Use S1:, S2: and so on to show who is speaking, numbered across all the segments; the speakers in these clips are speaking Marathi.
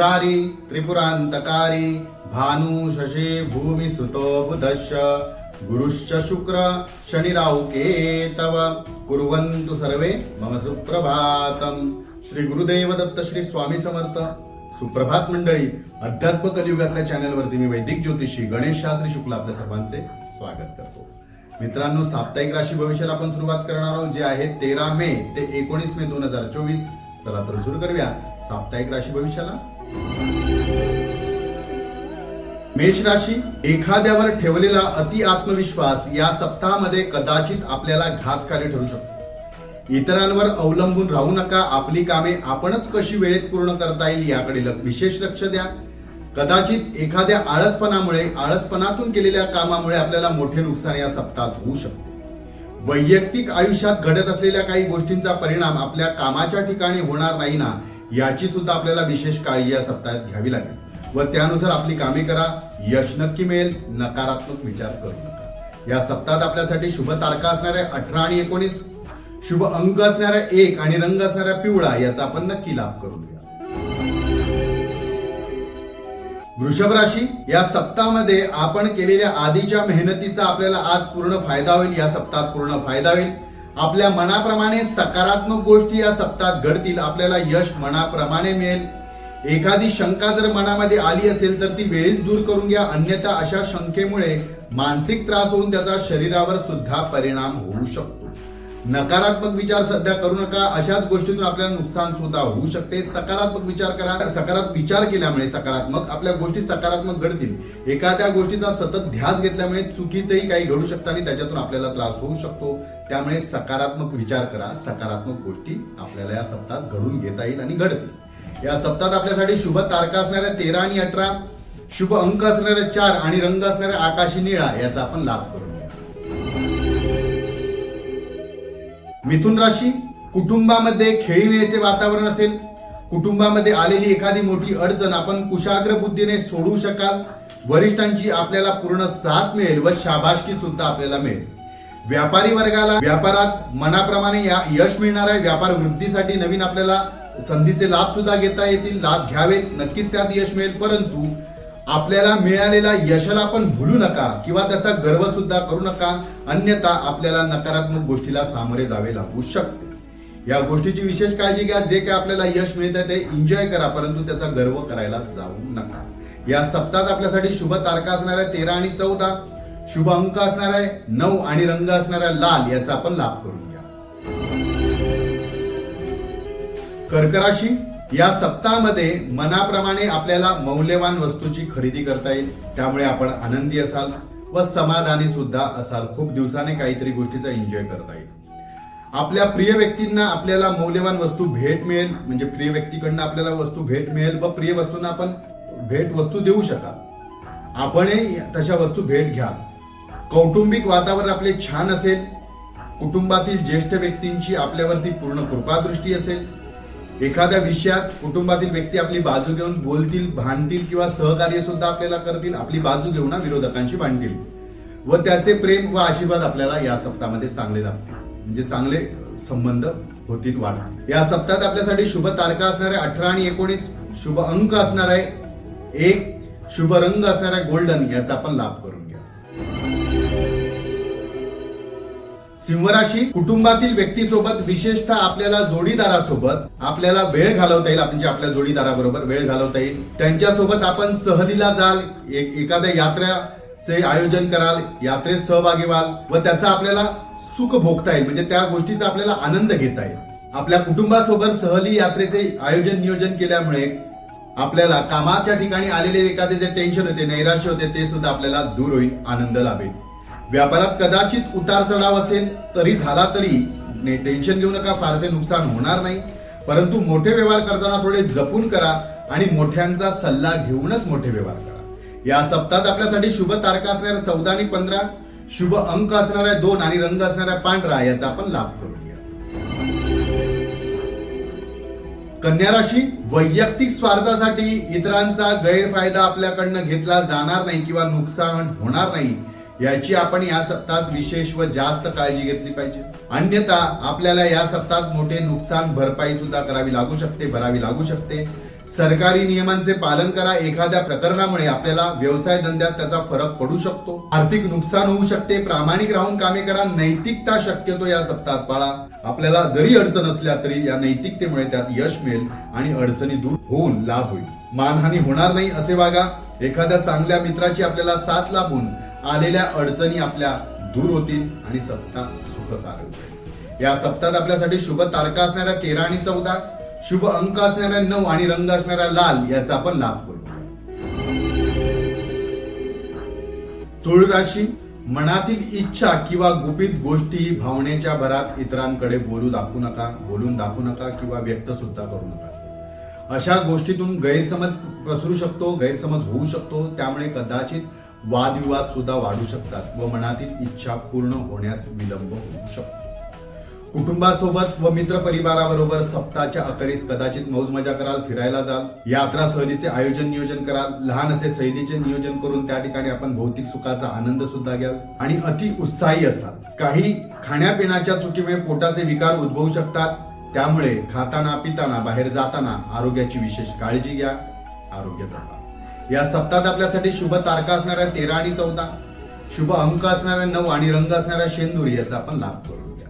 S1: मुरारी त्रिपुरांतकारी भानु शशे भूमी सुतो बुधश्च गुरुश्च शुक्र शनिराव केतव। कुर्वन्तु सर्वे मम सुप्रभातम श्री गुरुदेव दत्त श्री स्वामी समर्थ। सुप्रभात मंडळी अध्यात्म कलियुगातल्या चॅनलवरती मी वैदिक ज्योतिषी गणेश शास्त्री शुक्ला आपल्या सर्वांचे स्वागत करतो. मित्रांनो साप्ताहिक राशी भविष्याला आपण सुरुवात करणार आहोत जे आहे तेरा मे ते एकोणीस मे दोन हजार चोवीस. चला तर सुरू करूया साप्ताहिक राशी भविष्याला. मेष राशी एखाद्यावर ठेवलेला अति आत्मविश्वास या सप्ताहामध्ये कदाचित आपल्याला घातकारी ठरू शकतो. इतरांवर अवलंबून राहू नका आपली कामे आपणच कशी वेळेत पूर्ण करता येईल याकडे विशेष लक्ष द्या. कदाचित एखाद्या आळसपणामुळे आळसपणातून केलेल्या कामामुळे आपल्याला मोठे नुकसान या सप्ताहात होऊ शकते. वैयक्तिक आयुष्यात घडत असलेल्या काही गोष्टींचा परिणाम आपल्या कामाच्या ठिकाणी होणार नाही ना याची सुद्धा आपल्याला विशेष काळजी या सप्ताहात घ्यावी लागेल. व त्यानुसार आपली कामे करा. यश नक्की मिळेल. नकारात्मक विचार करू नका. या सप्ताहात आपल्यासाठी शुभ तारखा असणाऱ्या अठरा आणि एकोणीस शुभ अंक असणाऱ्या एक आणि रंग असणाऱ्या पिवळा याचा आपण नक्की लाभ करून घ्या. वृषभ राशी या सप्ताहामध्ये आपण केलेल्या आधीच्या मेहनतीचा आपल्याला आज पूर्ण फायदा होईल. या सप्ताहात पूर्ण फायदा होईल. आपल्या मनाप्रमाणे सकारात्मक गोष्टी या सप्ताहात घडतील. आपल्याला यश मनाप्रमाणे मिळेल. एखादी शंका जर मनामध्ये आली असेल तर ती वेळीच दूर करून घ्या. अन्यथा अशा शंकेमुळे मानसिक त्रास होऊन त्याचा शरीरावर सुद्धा परिणाम होऊ शकतो. नकारात्मक विचार सध्या करू नका. अशाच गोष्टीतून आपल्याला नुकसान सुद्धा होऊ शकते. सकारात्मक विचार करा. सकारात्मक विचार केल्यामुळे सकारात्मक आपल्या गोष्टी सकारात्मक घडतील. एखाद्या गोष्टीचा सतत ध्यास घेतल्यामुळे चुकीचंही काही घडू शकतं आणि त्याच्यातून आपल्याला त्रास होऊ शकतो. त्यामुळे सकारात्मक विचार करा. सकारात्मक गोष्टी आपल्याला या सप्ताहात घडून घेता येईल आणि घडतील. या सप्ताहात आपल्यासाठी शुभ तारखा असणाऱ्या तेरा आणि अठरा शुभ अंक असणाऱ्या चार आणि रंग असणाऱ्या आकाशी निळा याचा आपण लाभ करू. मिथुन राशी कुटुंबामध्ये खेळीमेळीचे वातावरण असेल कुटुंबामध्ये आलेली एखादी मोठी अडचण आपण कुशाग्र बुद्धीने सोडवू शकाल. वरिष्ठांची आपल्याला पूर्ण साथ मिळेल व शाबाशकी सुद्धा आपल्याला मिळेल. व्यापारी वर्गाला व्यापारात मनाप्रमाणे या यश मिळणार आहे व्यापार वृद्धीसाठी नवीन आपल्याला संधीचे लाभ सुद्धा घेता येतील लाभ घ्यावेत नक्कीच त्यात यश मिळेल परंतु आपल्याला मिळालेल्या यशाला आपण भुलू नका किंवा त्याचा गर्व सुद्धा करू नका. अन्यथा आपल्याला नकारात्मक गोष्टीला सामोरे जावे लागू शकते. या गोष्टीची विशेष काळजी घ्या. जे काय आपल्याला यश मिळतं ते एन्जॉय करा परंतु त्याचा गर्व करायला जाऊ नका. या सप्ताहात आपल्यासाठी शुभ तारखा असणाऱ्या तेरा आणि चौदा. शुभ अंक असणार आहे नऊ आणि रंग असणाऱ्या लाल याचा आपण लाभ करून घ्या. कर्क राशी या सप्ताहामध्ये मनाप्रमाणे आपल्याला मौल्यवान वस्तूची खरेदी करता येईल त्यामुळे आपण आनंदी असाल व समाधानी सुद्धा असाल. खूप दिवसाने काहीतरी गोष्टीचा एन्जॉय करता येईल. आपल्या प्रिय व्यक्तींना आपल्याला मौल्यवान वस्तू भेट मिळेल म्हणजे प्रिय व्यक्तीकडनं आपल्याला वस्तू भेट मिळेल व प्रिय वस्तूंना आपण भेट वस्तू देऊ शकाल. आपणही तशा वस्तू भेट घ्या कौटुंबिक वातावरण आपले छान असेल. कुटुंबातील ज्येष्ठ व्यक्तींची आपल्यावरती पूर्ण कृपादृष्टी असेल. एखाद्या विषयात कुटुंबातील व्यक्ती आपली बाजू घेऊन बोलतील भांडतील किंवा सहकार्य सुद्धा आपल्याला करतील आपली बाजू घेऊन विरोधकांशी भांडतील. व त्याचे प्रेम व आशीर्वाद आपल्याला या सप्ताहामध्ये चांगले लाभतील म्हणजे चांगले संबंध होतील वाढ. या सप्ताहात आपल्यासाठी शुभ तारखा असणार आहे अठरा आणि एकोणीस शुभ अंक असणार आहे एक शुभ रंग असणार आहे गोल्डन याचा आपण लाभ करून सिंहराशी कुटुंबातील व्यक्तीसोबत विशेषतः आपल्याला जोडीदारासोबत आपल्याला वेळ घालवता येईल. म्हणजे आपल्या जोडीदाराबरोबर वेळ घालवता येईल त्यांच्यासोबत आपण सहलीला जाल एक एखाद्या यात्रेचे आयोजन कराल यात्रेत सहभागी व्हाल व त्याचा आपल्याला सुख भोगता येईल. म्हणजे त्या गोष्टीचा आपल्याला आनंद घेता येईल. आपल्या कुटुंबासोबत सहली यात्रेचे आयोजन नियोजन केल्यामुळे आपल्याला कामाच्या ठिकाणी आलेले एखादे जे टेन्शन होते नैराश्य होते ते सुद्धा आपल्याला दूर होईल आनंद लाभेल. व्यापारात कदाचित उतार चढाव असेल तरी झाला तरी टेन्शन घेऊ नका फारसे नुकसान होणार नाही. परंतु मोठे व्यवहार करताना थोडे जपून करा आणि मोठ्यांचा सल्ला घेऊनच मोठे व्यवहार करा. या सप्ताहात आपल्यासाठी शुभ तारखा असणाऱ्या चौदा आणि पंधरा शुभ अंक असणाऱ्या दोन आणि रंग असणाऱ्या पांढरा याचा आपण लाभ करून घ्या कन्या राशी वैयक्तिक स्वार्थासाठी इतरांचा गैरफायदा आपल्याकडनं घेतला जाणार नाही किंवा नुकसान होणार नाही. याची आपण या सप्ताहात विशेष व जास्त काळजी घेतली पाहिजे. अन्यथा आपल्याला या सप्ताहात मोठे नुकसान भरपाई सुद्धा करावी लागू शकते भरावी लागू शकते. सरकारी नियमांचे पालन करा. एखाद्या प्रकरणामुळे आपल्याला व्यवसाय धंद्यात त्याचा फरक पडू शकतो. आर्थिक नुकसान होऊ शकते. प्रामाणिक राहून कामे करा. नैतिकता शक्यतो या सप्ताहात पाळा. आपल्याला जरी अडचण असल्या तरी या नैतिकतेमुळे त्यात यश मिळेल आणि अडचणी दूर होऊन लाभ होईल. मानहानी होणार नाही असे वागा. एखाद्या चांगल्या मित्राची आपल्याला साथ लाभून आलेल्या अडचणी आपल्या दूर होतील आणि सप्ताह सुखकारक होईल या सप्ताहात आपल्यासाठी शुभ तारका असणाऱ्या तेरा आणि चौदा शुभ अंक असणाऱ्या नऊ आणि रंग असणाऱ्या लाल याचा आपण लाभ करू. तुळ राशी मनातील इच्छा किंवा गुपित गोष्टी भावनेच्या भरात इतरांकडे बोलू दाखवू नका बोलून दाखवू नका किंवा व्यक्त सुद्धा करू नका. अशा गोष्टीतून गैरसमज पसरू शकतो गैरसमज होऊ शकतो त्यामुळे कदाचित वादविवाद सुद्धा वाढू शकतात व मनातील इच्छा पूर्ण होण्यास विलंब होऊ शकतो. कुटुंबासोबत व मित्र परिवाराबरोबर सप्ताहाच्या अखेरीस कदाचित मौज मजा कराल फिरायला जाल. यात्रा सहलीचे आयोजन नियोजन कराल. लहान असे सहलीचे नियोजन करून त्या ठिकाणी आपण भौतिक सुखाचा आनंद सुद्धा घ्याल. आणि अति उत्साही असाल. काही खाण्यापिण्याच्या चुकीमुळे पोटाचे विकार उद्भवू शकतात. त्यामुळे खाताना पिताना बाहेर जाताना आरोग्याची विशेष काळजी घ्या. आरोग्य जपा. या सप्तात आपल्यासाठी शुभ तारका असणाऱ्या तेरा आणि चौदा. शुभ अंक असणाऱ्या नऊ आणि रंग असणाऱ्या शेंदूर याचा आपण लाभ करून घ्या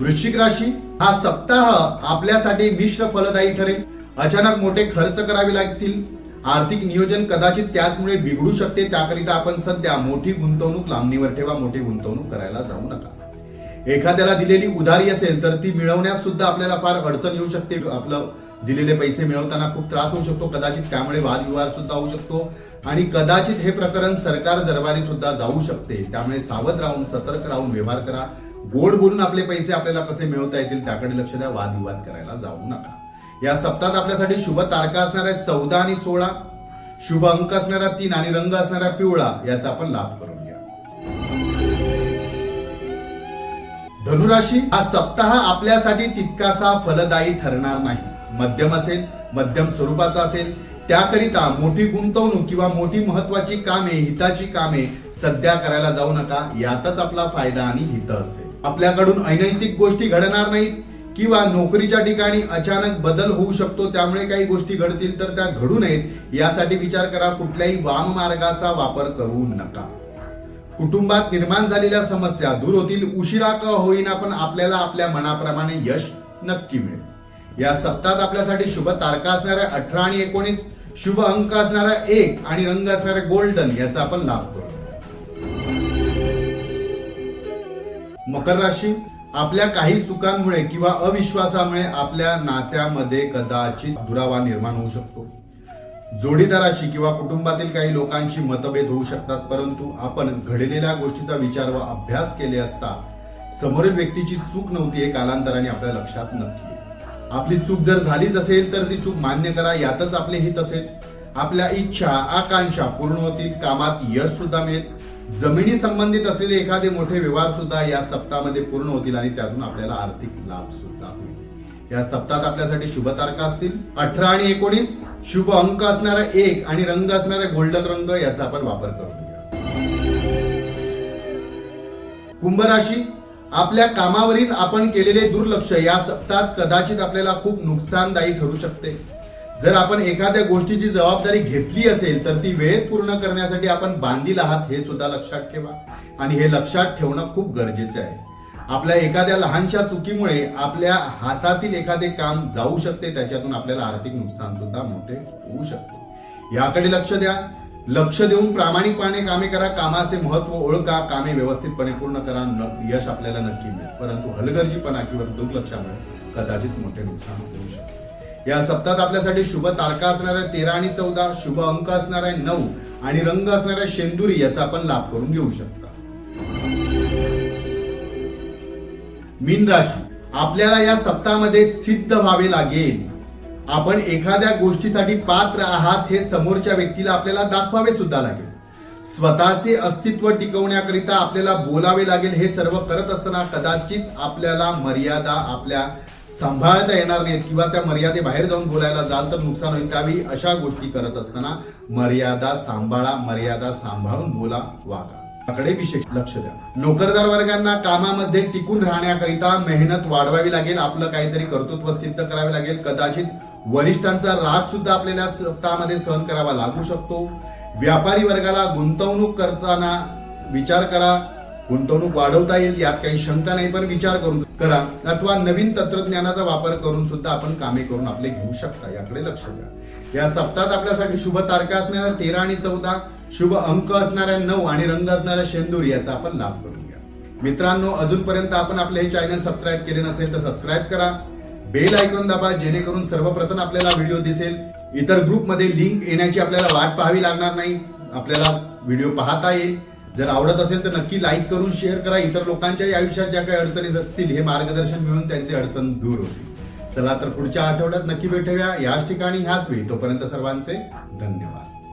S1: वृश्चिक राशी हा सप्ताह आपल्यासाठी मिश्र फलदायी ठरेल. अचानक मोठे खर्च करावे लागतील. आर्थिक नियोजन कदाचित त्याचमुळे बिघडू शकते. त्याकरिता आपण सध्या मोठी गुंतवणूक लांबणीवर ठेवा. मोठी गुंतवणूक करायला जाऊ नका. एखाद्याला दिलेली उधारी असेल तर ती मिळवण्यास सुद्धा आपल्याला फार अडचण येऊ शकते. आपलं दिलेले पैसे मिळवताना खूप त्रास होऊ शकतो. कदाचित त्यामुळे वादविवाद सुद्धा होऊ शकतो. आणि कदाचित हे प्रकरण सरकार दरबारी सुद्धा जाऊ शकते. त्यामुळे सावध राहून सतर्क राहून व्यवहार करा. गोड बोलून आपले पैसे आपल्याला कसे मिळवता येतील त्याकडे लक्ष द्या. वादविवाद करायला जाऊ नका. या सप्तात आपल्यासाठी शुभ तारखा असणाऱ्या चौदा आणि सोळा शुभ अंक असणारा तीन आणि रंग असणारा पिवळा याचा आपण लाभ करून घ्या. धनुराशी हा सप्ताह आपल्यासाठी तितकासा फलदायी ठरणार नाही. मध्यम असेल मध्यम स्वरूपाचा असेल त्याकरिता मोठी गुंतवणूक किंवा मोठी महत्वाची कामे हिताची कामे सध्या करायला जाऊ नका. यातच आपला फायदा आणि हित असेल. आपल्याकडून अनैतिक गोष्टी घडणार नाहीत किंवा नोकरीच्या ठिकाणी अचानक बदल होऊ शकतो त्यामुळे काही गोष्टी घडतील तर त्या घडू नयेत. यासाठी विचार करा कुठल्याही वाम मार्गाचा वापर करू नका. कुटुंबात निर्माण झालेल्या समस्या दूर होतील उशिरा का होईना पण आपल्याला आपल्या मनाप्रमाणे यश नक्की मिळेल. या सप्तात आपल्यासाठी शुभ तारखा असणाऱ्या अठरा आणि एकोणीस शुभ अंक असणाऱ्या एक आणि रंग असणारे गोल्डन याचा आपण लाभ करू. मकर राशी आपल्या काही चुकांमुळे किंवा अविश्वासामुळे आपल्या नात्यामध्ये कदाचित दुरावा निर्माण होऊ शकतो. जोडीदाराशी किंवा कुटुंबातील काही लोकांशी मतभेद होऊ शकतात परंतु आपण घडलेल्या गोष्टीचा विचार व अभ्यास केले असता समोरील व्यक्तीची चूक नव्हती हे कालांतराने आपल्या लक्षात नक्की आपली चूक जर झालीच असेल तर ती चूक मान्य करा यातच आपले हित असेल. आपल्या इच्छा आकांक्षा पूर्ण होतील कामात यश सुद्धा मिळेल. जमिनी संबंधित असलेले एखादे मोठे व्यवहार सुद्धा या सप्ताहामध्ये पूर्ण होतील आणि त्यातून आपल्याला आर्थिक लाभ सुद्धा होईल. या सप्तात आपल्यासाठी शुभ तारखा असतील. अठरा आणि एकोणीस शुभ अंक असणारा एक आणि रंग असणारा गोल्डन रंग याचा आपण वापर करूया कुंभ राशी आपल्या कामावरील आपण केलेले दुर्लक्ष या सप्तात कदाचित आपल्याला खूप नुकसानदायी ठरू शकते. जर आपण एखाद्या गोष्टीची जबाबदारी घेतली असेल तर ती वेळेत पूर्ण करण्यासाठी आपण बांधील आहात हे सुद्धा लक्षात ठेवा. आणि हे लक्षात ठेवणं खूप गरजेचं आहे. आपल्या एखाद्या लहानशा चुकीमुळे आपल्या हातातील एखादे काम जाऊ शकते त्याच्यातून आपल्याला आर्थिक नुकसान सुद्धा मोठे होऊ शकते. याकडे लक्ष द्या. लक्ष देऊन प्रामाणिकपणे कामे करा कामाचे महत्त्व ओळखा कामे व्यवस्थितपणे पूर्ण करा यश आपल्याला नक्की मिळेल. परंतु हलगर्जीपणा किंवा दुर्लक्षामुळे कदाचित मोठे नुकसान होऊ शकते. या सप्ताहात आपल्यासाठी शुभ तारखा असणाऱ्या तेरा आणि चौदा शुभ अंक असणाऱ्या नऊ आणि रंग असणाऱ्या शेंदुरी याचा आपण लाभ करून घेऊ शकता. मीन राशी. आपल्याला या सप्ताहामध्ये सिद्ध व्हावे लागेल. आपण एखाद्या गोष्टीसाठी पात्र आहात हे समोरच्या व्यक्तीला आपल्याला दाखवावे सुद्धा लागेल. स्वतःचे अस्तित्व टिकवण्याकरिता आपल्याला बोलावे लागेल हे सर्व करत असताना कदाचित आपल्याला मर्यादा आपल्या सांभाळता येणार नाहीत किंवा त्या मर्यादेबाहेर जाऊन बोलायला जाल तर नुकसान होईल. त्यावेळी अशा गोष्टी करत असताना मर्यादा सांभाळा मर्यादा सांभाळून बोला वागा. कडे विशेष लक्ष द्या. नोकरदार वर्गांना कामामध्ये टिकून राहण्याकरिता मेहनत वाढवावी लागेल आपलं काहीतरी कर्तृत्व सिद्ध करावे लागेल. कदाचित वरिष्ठांचा राग सुद्धा आपल्याला सप्ताहामध्ये सहन करावा लागू शकतो. व्यापारी वर्गाला गुंतवणूक करताना विचार करा. गुंतवणूक वाढवता येईल यात काही शंका नाही पण विचार करून करा. अथवा नवीन तंत्रज्ञानाचा वापर करून सुद्धा आपण कामे करून आपले घेऊ शकता. याकडे लक्ष द्या. या सप्ताहात आपल्यासाठी शुभ तारखा असणाऱ्या तेरा आणि चौदा शुभ अंक असणाऱ्या नऊ आणि रंग असणाऱ्या शेंदूर याचा आपण लाभ करून घ्या. मित्रांनो अजूनपर्यंत आपण आपले हे चॅनल सबस्क्राईब केले नसेल तर सबस्क्राईब करा. बेल आयकॉन दाबा जेणेकरून सर्वप्रथम आपल्याला व्हिडिओ दिसेल. इतर ग्रुपमध्ये लिंक येण्याची आपल्याला वाट पाहावी लागणार नाही. आपल्याला व्हिडिओ पाहता येईल. जर आवडत असेल तर नक्की लाईक करून शेअर करा. इतर लोकांच्याही आयुष्यात ज्या काही अडचणी असतील हे मार्गदर्शन मिळून त्यांची अडचण दूर होतील. चला तर पुढच्या आठवड्यात नक्की भेटूया. याच ठिकाणी ह्याच वेळी. तोपर्यंत सर्वांचे धन्यवाद.